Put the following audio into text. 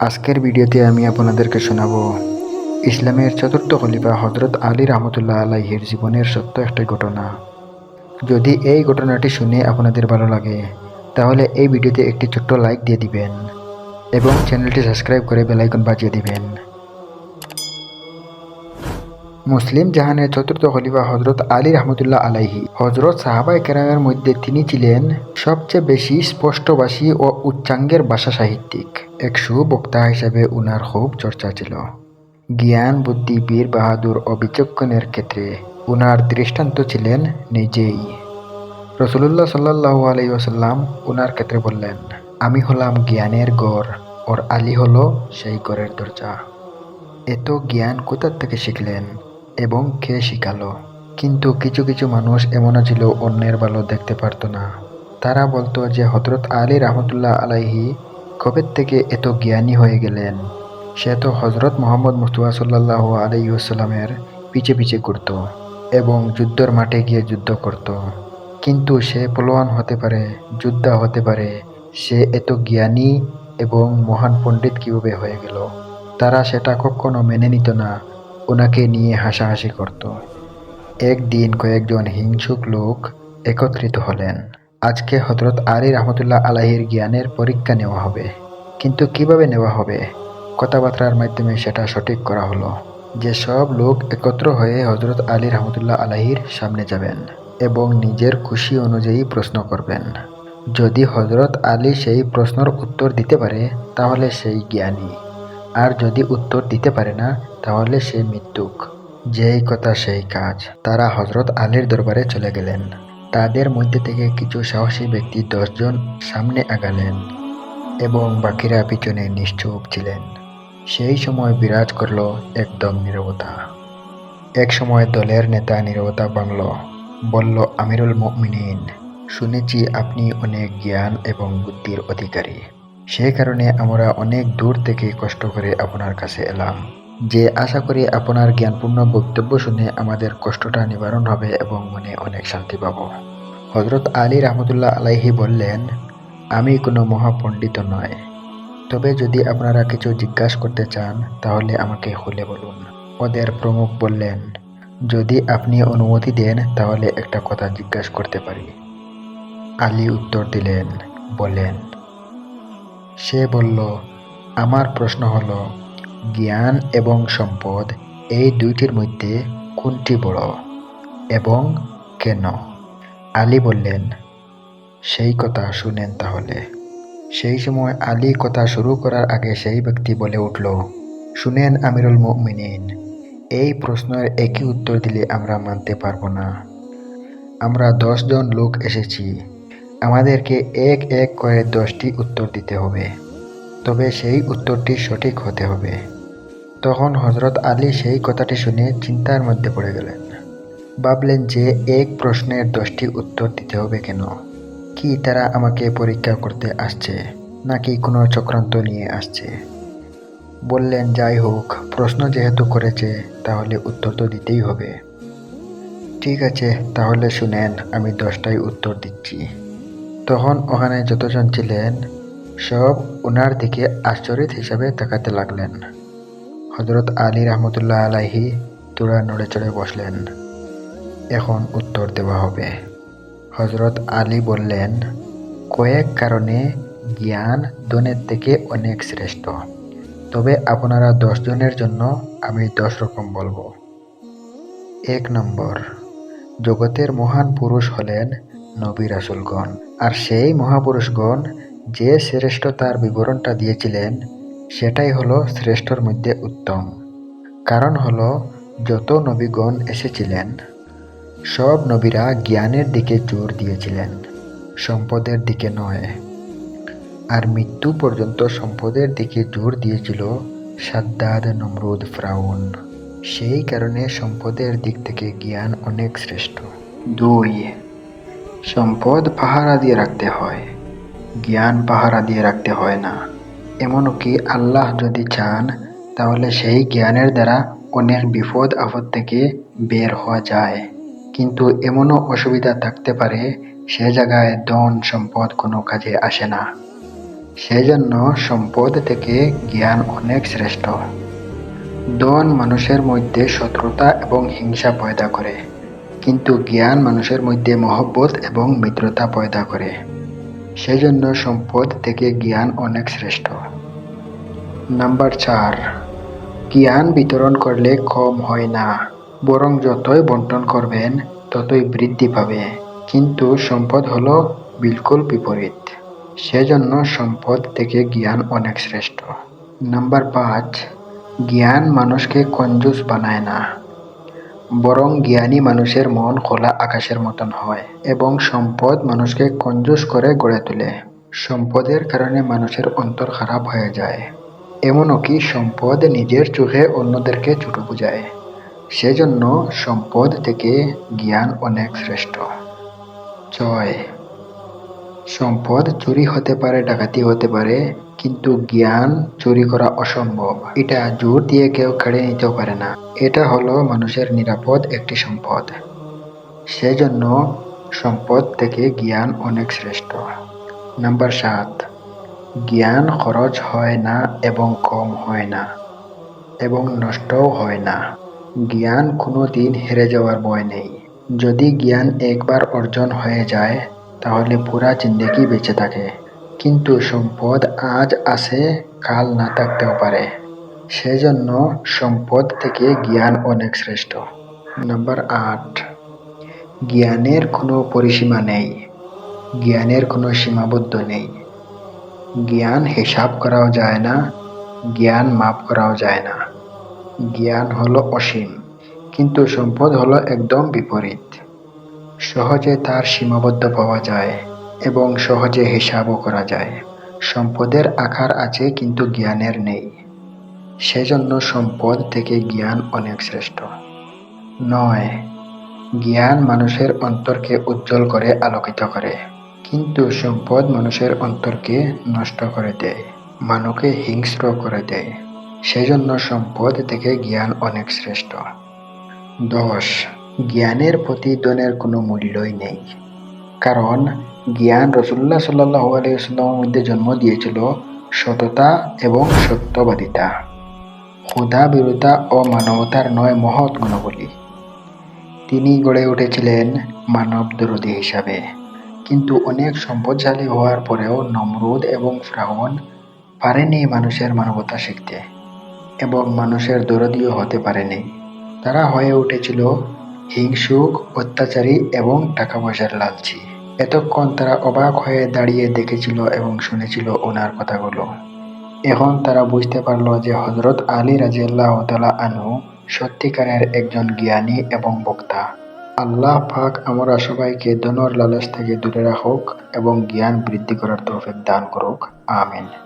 আজকের ভিডিওতে আমি আপনাদেরকে শোনাব, ইসলামের চতুর্থ খলিফা হজরত আলী রহমতুল্লাহ আলাইহির জীবনের সত্য একটা ঘটনা। যদি এই ঘটনাটি শুনে আপনাদের ভালো লাগে, তাহলে এই ভিডিওতে একটি ছোট্ট লাইক দিয়ে দিবেন এবং চ্যানেলটি সাবস্ক্রাইব করে বেলাইকন বাজিয়ে দিবেন। মুসলিম জাহানের চতুর্থ খলিফা হজরত আলী রহমতুল্লাহ আলাইহি। হজরত সাহাবাই কেরামের মধ্যে তিনি ছিলেন সবচেয়ে বেশি স্পষ্টভাষী ও উচ্চাঙ্গের ভাষা সাহিত্যিক। এক সুবক্তা হিসাবে উনার খুব চর্চা ছিল। জ্ঞান, বুদ্ধি বীর বাহাদুর ও বিচক্ষণের ক্ষেত্রে উনার দৃষ্টান্ত ছিলেন নিজেই। রসুল্লাহ সাল্লাহ আলাই ওসাল্লাম উনার ক্ষেত্রে বললেন, আমি হলাম জ্ঞানের গড়, ওর আলী হলো সেই গড়ের দরজা। এত জ্ঞান কোথার থেকে শিখলেন? এবং কে শিখালো। কিন্তু কিছু কিছু মানুষ এমনও ছিল, অন্যের ভালো দেখতে পারতো না। তারা বলতো যে হজরত আলী রহমতুল্লাহ আলাইহি কবে থেকে এত জ্ঞানী হয়ে গেলেন? সে তো হজরত মোহাম্মদ মুস্তফা সাল্লাহ আলাইসাল্লামের পিছে পিছে ঘুরত এবং যুদ্ধর মাঠে গিয়ে যুদ্ধ করত। কিন্তু সে পলোয়ান হতে পারে, যোদ্ধা হতে পারে, সে এত জ্ঞানী এবং মহান পণ্ডিত কীভাবে হয়ে গেল? তারা সেটা কখনো মেনে নিত না। ওনাকে নিয়ে হাসাহাসি করত। একদিন কয়েকজন হিংসুক লোক একত্রিত হলেন। আজকে হজরত আলী রহমতুল্লাহ আলাহির জ্ঞানের পরীক্ষা নেওয়া হবে। কিন্তু কীভাবে নেওয়া হবে? কথাবার্তার মাধ্যমে সেটা সঠিক করা হলো যে সব লোক একত্র হয়ে হজরত আলী রহমতুল্লাহ আলাহির সামনে যাবেন এবং নিজের খুশি অনুযায়ী প্রশ্ন করবেন। যদি হজরত আলী সেই প্রশ্নের উত্তর দিতে পারে, তাহলে সেই জ্ঞানী। আর যদি উত্তর দিতে পারে না তাহলে সে মৃত্যুক। যেই কথা সেই কাজ। তারা হজরত আলীর দরবারে চলে গেলেন। তাদের মধ্যে থেকে কিছু সাহসী ব্যক্তি দশজন সামনে আগালেন এবং বাকিরা পিছনে নিশ্চুপ ছিলেন। সেই সময় বিরাজ করল একদম নীরবতা। এক সময় দলের নেতা নীরবতা ভাঙল বলল, আমিরুল মুমিনিন, শুনেছি আপনি অনেক জ্ঞান এবং বুদ্ধির অধিকারী। সে কারণে আমরা অনেক দূর থেকে কষ্ট করে আপনার কাছে এলাম। যে আশা করি আপনার জ্ঞানপূর্ণ বক্তব্য শুনে আমাদের কষ্টটা নিবারণ হবে এবং মনে অনেক শান্তি পাব। হজরত আলী রহমতুল্লাহ আলাইহি বললেন, আমি কোনো মহাপণ্ডিত নয়। তবে যদি আপনারা কিছু জিজ্ঞাসা করতে চান, তাহলে আমাকে খুলে বলুন। ওদের প্রমুখ বললেন, যদি আপনি অনুমতি দেন, তাহলে একটা কথা জিজ্ঞাসা করতে পারি। আলী উত্তর দিলেন বলেন সে বলল, আমার প্রশ্ন হলো জ্ঞান এবং সম্পদ এই দুইটির মধ্যে কোনটি বড় এবং কেন? আলী বললেন, সেই কথা শুনেন তাহলে। সেই সময় আলী কথা শুরু করার আগে সেই ব্যক্তি বলে উঠল, শুনেন আমিরুল মুমিনিন, এই প্রশ্নের একই উত্তর দিলে আমরা মানতে পারব না। আমরা দশজন লোক এসেছি, আমাদেরকে এক এক করে দশটি উত্তর দিতে হবে। তবে সেই উত্তরটি সঠিক হতে হবে। তখন হজরত আলী সেই কথাটি শুনে চিন্তার মধ্যে পড়ে গেলেন। ভাবলেন যে এক প্রশ্নের দশটি উত্তর দিতে হবে কেন? কি তারা আমাকে পরীক্ষা করতে আসছে, নাকি কোনো চক্রান্ত নিয়ে আসছে? বললেন, যাই হোক, প্রশ্ন যেহেতু করেছে, তাহলে উত্তর তো দিতেই হবে। ঠিক আছে, তাহলে শুনেন, আমি দশটাই উত্তর দিচ্ছি। তখন ওখানে যতজন ছিলেন, সব ওনার দিকে আশ্চর্য হিসাবে তাকাতে লাগলেন। হজরত আলী রহমতুল্লাহ আলাহি তোরা নড়ে চড়ে বসলেন। এখন উত্তর দেওয়া হবে। হজরত আলী বললেন, কয়েক কারণে জ্ঞান ধনের থেকে অনেক শ্রেষ্ঠ। তবে আপনারা দশজনের জন্য আমি দশ রকম বলব। এক নম্বর, জগতের মহান পুরুষ হলেন নবী রাসুলগণ। আর সেই মহাপুরুষগণ যে শ্রেষ্ঠতার বিবরণটা দিয়েছিলেন সেটাই হলো শ্রেষ্ঠর মধ্যে উত্তম। কারণ হলো, যত নবীগণ এসেছিলেন, সব নবীরা জ্ঞানের দিকে জোর দিয়েছিলেন, সম্পদের দিকে নয়। আর মৃত্যু পর্যন্ত সম্পদের দিকে জোর দিয়েছিল সাদ্দাদ, নমরুদ, ফ্রাউন। সেই কারণে সম্পদের দিক থেকে জ্ঞান অনেক শ্রেষ্ঠ। দুই, সম্পদ পাহারা দিয়ে রাখতে হয়। জ্ঞান পাহারা দিয়ে রাখতে হয় না। এমনকি আল্লাহ যদি চান, তাহলে সেই জ্ঞানের দ্বারা অনেক বিপদ আপদ থেকে বের হওয়া যায়। কিন্তু এমনও অসুবিধা থাকতে পারে, সে জায়গায় ধন সম্পদ কোনো কাজে আসে না। সেজন্য সম্পদ থেকে জ্ঞান অনেক শ্রেষ্ঠ। ধন মানুষের মধ্যে শত্রুতা এবং হিংসা পয়দা করে, কিন্তু জ্ঞান মানুষের মধ্যে মহব্বত এবং মিত্রতা পয়দা করে। সেজন্য সম্পদ থেকে জ্ঞান অনেক শ্রেষ্ঠ। নাম্বার চার, জ্ঞান বিতরণ করলে কম হয় না। বরং যতই বন্টন করবেন, ততই বৃদ্ধি পাবে। কিন্তু সম্পদ হলো বিলকুল বিপরীত। সেজন্য সম্পদ থেকে জ্ঞান অনেক শ্রেষ্ঠ। নাম্বার পাঁচ, জ্ঞান মানুষকে কঞ্জুস বানায় না। বরং জ্ঞানী মানুষের মন খোলা আকাশের মতন হয় এবং সম্পদ মানুষকে কঞ্জুস করে গড়ে তোলে। সম্পদের কারণে মানুষের অন্তর খারাপ হয়ে যায়। এমনও কি সম্পদ নিজের চোখে অন্যদেরকে ছোট বোঝায়? সেজন্য সম্পদ থেকে জ্ঞান অনেক শ্রেষ্ঠ। ছয়। সম্পদ চুরি হতে পারে, ডাকাতি হতে পারে কিন্তু জ্ঞান চুরি করা অসম্ভব। এটা জোর দিয়ে কেউ কেড়ে নিতেও পারে না। এটা হলো মানুষের নিরাপদ একটি সম্পদ। সেজন্য সম্পদ থেকে জ্ঞান অনেক শ্রেষ্ঠ। নাম্বার সাত, জ্ঞান খরচ হয় না এবং কম হয় না এবং নষ্টও হয় না। জ্ঞান কোনো দিন হেরে যাওয়ার ভয় নেই। যদি জ্ঞান একবার অর্জন হয়ে যায়, তাহলে পুরা জিন্দেগি বেঁচে থাকে। কিন্তু সম্পদ আজ আছে, কাল না থাকতেও পারে। সেজন্য সম্পদ থেকে জ্ঞান অনেক শ্রেষ্ঠ। নাম্বার আট। জ্ঞানের কোনো পরিসীমা নেই। জ্ঞানের কোনো সীমাবদ্ধ নেই। জ্ঞান হিসাব করাও যায় না, জ্ঞান মাপ করাও যায় না। জ্ঞান হলো অসীম, কিন্তু সম্পদ হলো একদম বিপরীত। সহজে তার সীমাবদ্ধ পাওয়া যায়। এবং সহজে হিসাবও করা যায়। সম্পদের আকার আছে কিন্তু জ্ঞানের নেই। সেজন্য সম্পদ থেকে জ্ঞান অনেক শ্রেষ্ঠ। নয়, জ্ঞান মানুষের অন্তরকে উজ্জ্বল করে আলোকিত করে, কিন্তু সম্পদ মানুষের অন্তরকে নষ্ট করে দেয় মানুষকে হিংস্র করে দেয়। সেজন্য সম্পদ থেকে জ্ঞান অনেক শ্রেষ্ঠ। দশ, জ্ঞানের প্রতি ধনের কোনো মূল্যই নেই, কারণ জ্ঞান রসুল্লাহ সাল্লাহ আলাইসাল্লামের মধ্যে জন্ম দিয়েছিল সততা এবং সত্যবাদিতা। ক্ষুধা, বিরতা ও মানবতার নয় মহৎ গুণবলী। তিনি গড়ে উঠেছিলেন মানব দরদী হিসাবে। কিন্তু অনেক সম্পদশালী হওয়ার পরেও নমরুদ এবং ফ্রাউন পারেনি মানুষের মানবতা শিখতে এবং মানুষের দরদীও হতে পারেনি। তারা হয়ে উঠেছিল হিংসুক, অত্যাচারী এবং টাকা পয়সার লালচি। এতক্ষণ তারা অবাক হয়ে দাঁড়িয়ে দেখেছিল এবং শুনেছিল ওনার কথাগুলো। এখন তারা বুঝতে পারল যে হজরত আলী রাজিয়াল্লাহ তালা সত্যিকারের একজন জ্ঞানী এবং বক্তা। আল্লাহ পাক আমরা সবাইকে দনর লালস থেকে দূরে রাখুক এবং জ্ঞান বৃদ্ধি করার তৌফিক দান করুক। আমিন।